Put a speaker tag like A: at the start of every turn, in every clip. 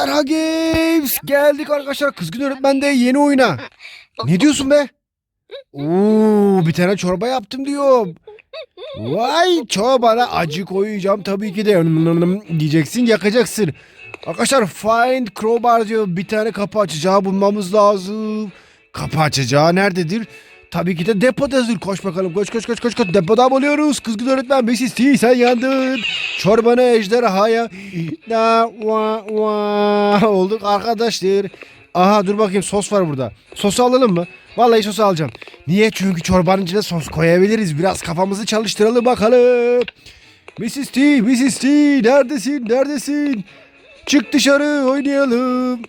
A: Serha Games geldik arkadaşlar kızgın öğretmende yeni oyuna. Ne diyorsun be? Oo bir tane çorba yaptım diyorum. Vay çorbana acı koyacağım tabii ki de diyeceksin yakacaksın. Arkadaşlar find crowbar diyor bir tane kapı açacağı bulmamız lazım. Kapı açacağı nerededir? Tabii ki de depodadır. Koş bakalım koş koş koş koş koş. Depoda buluyoruz. Kızgın öğretmen Mrs. T sen yandın. Çorbanı ejderhaya. Da va va olduk arkadaşlar. Aha dur bakayım sos var burada. Sosu alalım mı? Vallahi sosu alacağım. Niye? Çünkü çorbanın içine sos koyabiliriz. Biraz kafamızı çalıştıralım bakalım. Mrs. T, Mrs. T neredesin? Neredesin? Çık dışarı oynayalım.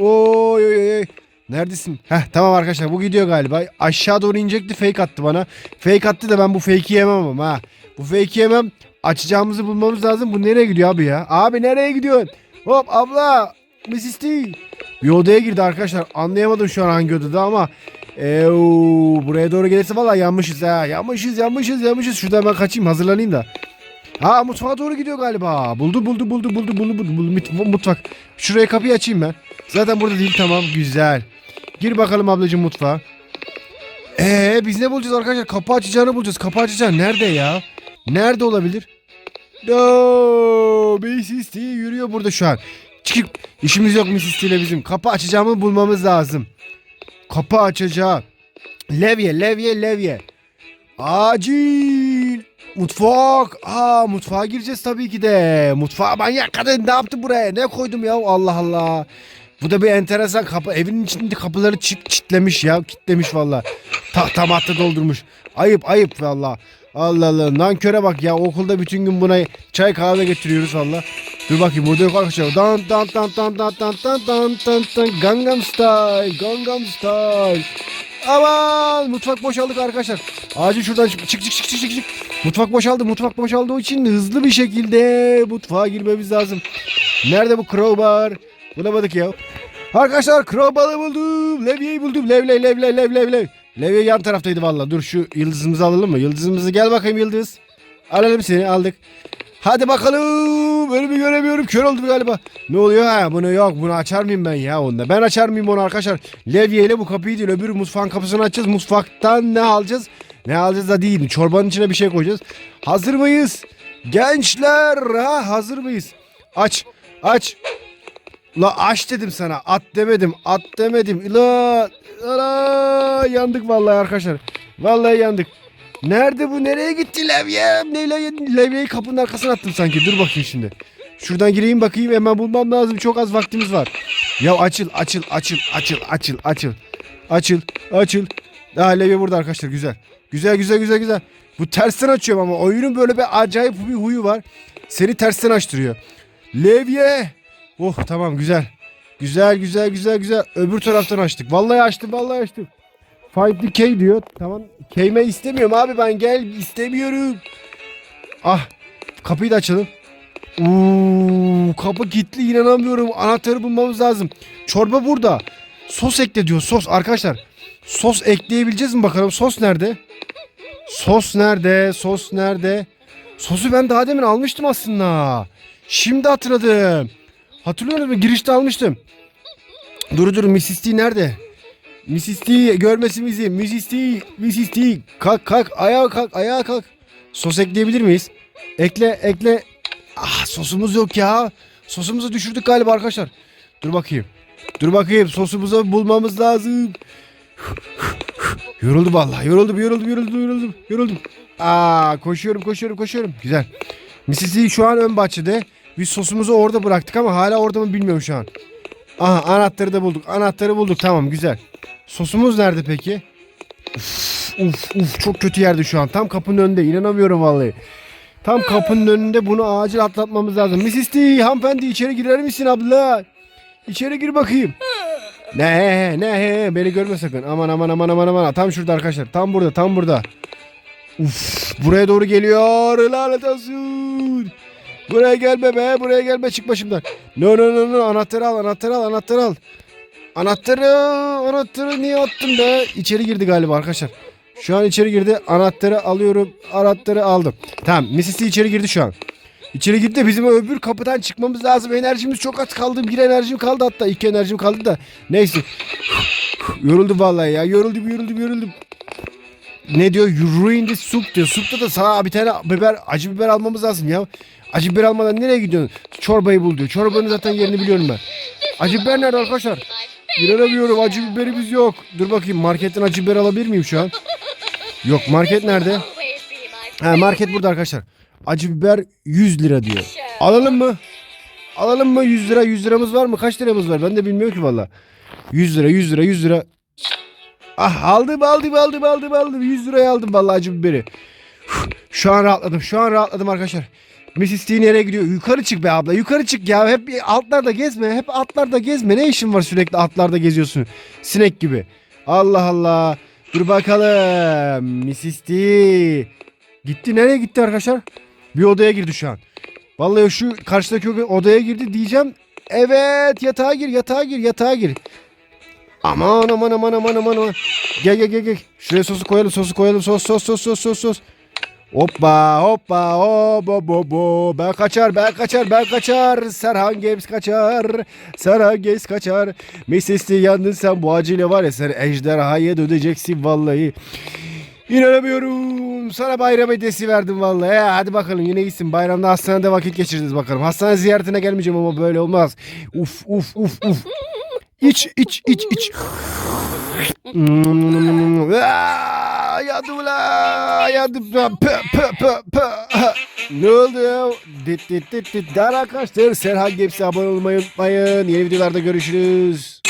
A: Oy oy oy. Neredesin? Heh tamam arkadaşlar bu gidiyor galiba. Aşağı doğru inecekti fake attı bana. Fake attı da ben bu fake'i yemem ama ha. Bu fake'i yemem. Açacağımızı bulmamız lazım. Bu nereye gidiyor abi ya? Abi nereye gidiyorsun? Hop abla. Mrs. T. Bir odaya girdi arkadaşlar. Anlayamadım şu an hangi odada ama. Eee buraya doğru gelirse valla yanmışız ha. Yanmışız yanmışız yanmışız. Şuradan ben kaçayım hazırlanayım da. Ha mutfağa doğru gidiyor galiba. Buldu buldu buldu buldu buldu buldu, buldu. Mutfak. Şuraya kapıyı açayım ben. Zaten burada değil tamam güzel. Gir bakalım ablacığım mutfağa. Ee biz ne bulacağız arkadaşlar? Kapı açacağını bulacağız. Kapı açacağını nerede ya? Nerede olabilir? No, Mrs. T yürüyor burada şu an. Çıkıp işimiz yok Mrs. T ile bizim. Kapı açacağımı bulmamız lazım. Kapı açacağı. Levye, levye, levye. Acil. Mutfak. Aa mutfağa gireceğiz tabii ki de. Mutfağa manyak kadın ne yaptı buraya? Ne koydum ya? Allah Allah. Bu da bir enteresan kapı. Evinin içinde kapıları çit çitlemiş ya. Kitlemiş valla. Tahta mahta doldurmuş. Ayıp ayıp valla. Allah Allah. Nanköre bak ya. Okulda bütün gün buna çay kahve getiriyoruz valla. Dur bakayım burada yok arkadaşlar. Dan dan dan dan dan dan dan dan dan dan Gangnam Style. Gangnam Style. Aman mutfak boşaldık arkadaşlar. Acil şuradan çık çık çık çık çık çık. Mutfak boşaldı. Mutfak boşaldığı için hızlı bir şekilde mutfağa girmemiz lazım. Nerede bu crowbar? Bulamadık ya. Arkadaşlar crowbar'ı buldum. Levyeyi buldum. Lev lev lev lev lev lev lev. Levye yan taraftaydı valla. Dur şu yıldızımızı alalım mı? Yıldızımızı gel bakayım yıldız. Alalım seni aldık. Hadi bakalım. Önümü göremiyorum. Kör oldum galiba. Ne oluyor ha? Bunu yok. Bunu açar mıyım ben ya onda? Ben açar mıyım onu arkadaşlar? Levye ile bu kapıyı değil. Öbür mutfağın kapısını açacağız. Mutfaktan ne alacağız? Ne alacağız da değil. Çorbanın içine bir şey koyacağız. Hazır mıyız? Gençler ha hazır mıyız? Aç. Aç. La aç dedim sana. At demedim. At demedim. La, la yandık vallahi arkadaşlar. Vallahi yandık. Nerede bu? Nereye gitti levyem? Ne levye- levyeyi kapının arkasına attım sanki. Dur bakayım şimdi. Şuradan gireyim bakayım. Hemen bulmam lazım. Çok az vaktimiz var. Ya açıl, açıl, açıl, açıl, açıl, açıl. Açıl, açıl. Daha levye burada arkadaşlar. Güzel. Güzel, güzel, güzel, güzel. Bu tersten açıyorum ama oyunun böyle bir acayip bir huyu var. Seni tersten açtırıyor. Levye. Oh tamam güzel. Güzel güzel güzel güzel. Öbür taraftan açtık. Vallahi açtım vallahi açtım. The key diyor. Tamam. Keyme istemiyorum abi ben gel istemiyorum. Ah. Kapıyı da açalım. Uuu, kapı kilitli inanamıyorum. Anahtarı bulmamız lazım. Çorba burada. Sos ekle diyor. Sos arkadaşlar. Sos ekleyebileceğiz mi bakalım? Sos nerede? Sos nerede? Sos nerede? Sosu ben daha demin almıştım aslında. Şimdi hatırladım. Hatırlıyor musun? Girişte almıştım. Dur dur Mrs. T nerede? Mrs. T görmesin bizi. Mrs. T, Mrs. T kalk kalk ayağa kalk ayağa kalk. Sos ekleyebilir miyiz? Ekle ekle. Ah sosumuz yok ya. Sosumuzu düşürdük galiba arkadaşlar. Dur bakayım. Dur bakayım sosumuzu bulmamız lazım. yoruldum vallahi. Yoruldum yoruldum yoruldum yoruldum. Yoruldum. Aa koşuyorum koşuyorum koşuyorum. Güzel. Mrs. T şu an ön bahçede. Biz sosumuzu orada bıraktık ama hala orada mı bilmiyorum şu an. Aha anahtarı da bulduk. Anahtarı bulduk. Tamam güzel. Sosumuz nerede peki? Uf, uf, uf çok kötü yerde şu an. Tam kapının önünde. İnanamıyorum vallahi. Tam kapının önünde bunu acil atlatmamız lazım. Mrs. T hanımefendi içeri girer misin abla? İçeri gir bakayım. Ne ne beni görme sakın. Aman aman aman aman aman. Tam şurada arkadaşlar. Tam burada tam burada. Uf buraya doğru geliyor. Lanet olsun. Buraya gelme be buraya gelme çık başımdan. No no no no anahtarı al anahtarı al anahtarı al. Anahtarı anahtarı niye attım be? İçeri girdi galiba arkadaşlar. Şu an içeri girdi. Anahtarı alıyorum. Anahtarı aldım. Tamam. T içeri girdi şu an. İçeri git de bizim öbür kapıdan çıkmamız lazım. Enerjimiz çok az kaldı. Bir enerjim kaldı hatta. iki enerjim kaldı da. Neyse. yoruldum vallahi ya. Yoruldum yoruldum yoruldum. Ne diyor? You ruined soup diyor. Supta da sana bir tane biber, acı biber almamız lazım ya. Acı biber almadan nereye gidiyorsun? Çorbayı bul diyor. Çorbanın zaten yerini biliyorum ben. Acı biber nerede arkadaşlar? İnanamıyorum acı biberimiz yok. Dur bakayım marketten acı biber alabilir miyim şu an? Yok market nerede? Ha market burada arkadaşlar. Acı biber 100 lira diyor. Alalım mı? Alalım mı 100 lira? 100 liramız var mı? Kaç liramız var? Ben de bilmiyorum ki valla. 100 lira 100 lira 100 lira. Ah aldım aldım aldım aldım aldım. 100 liraya aldım valla acı biberi. Şu an rahatladım. Şu an rahatladım arkadaşlar. Mrs. T nereye gidiyor? Yukarı çık be abla. Yukarı çık ya. Hep altlarda gezme. Hep atlarda gezme. Ne işin var sürekli atlarda geziyorsun? Sinek gibi. Allah Allah. Dur bakalım. Mrs. Gitti nereye gitti arkadaşlar? Bir odaya girdi şu an. Vallahi şu karşıdaki odaya girdi diyeceğim. Evet yatağa gir yatağa gir yatağa gir. Aman aman aman aman aman aman. Gel gel gel gel. Şuraya sosu koyalım sosu koyalım sos sos sos sos sos sos. Hoppa hoppa hop hop hop hop. Ben kaçar ben kaçar ben kaçar. Serhan Games kaçar. Serhan Games kaçar. Mesesli yandın sen bu acıyla var ya sen ejderhaya döneceksin vallahi. İnanamıyorum. Sana bayram hediyesi verdim vallahi. Ya, hadi bakalım yine gitsin. Bayramda hastanede vakit geçirdiniz bakalım. Hastane ziyaretine gelmeyeceğim ama böyle olmaz. Uf uf uf uf. İç iç iç iç. Aa, Yandım. Pö, pö, pö, pö. Ne oldu ya? Dit dit dit dit. Dar arkadaşlar Serhan Gems'e abone olmayı unutmayın. Yeni videolarda görüşürüz.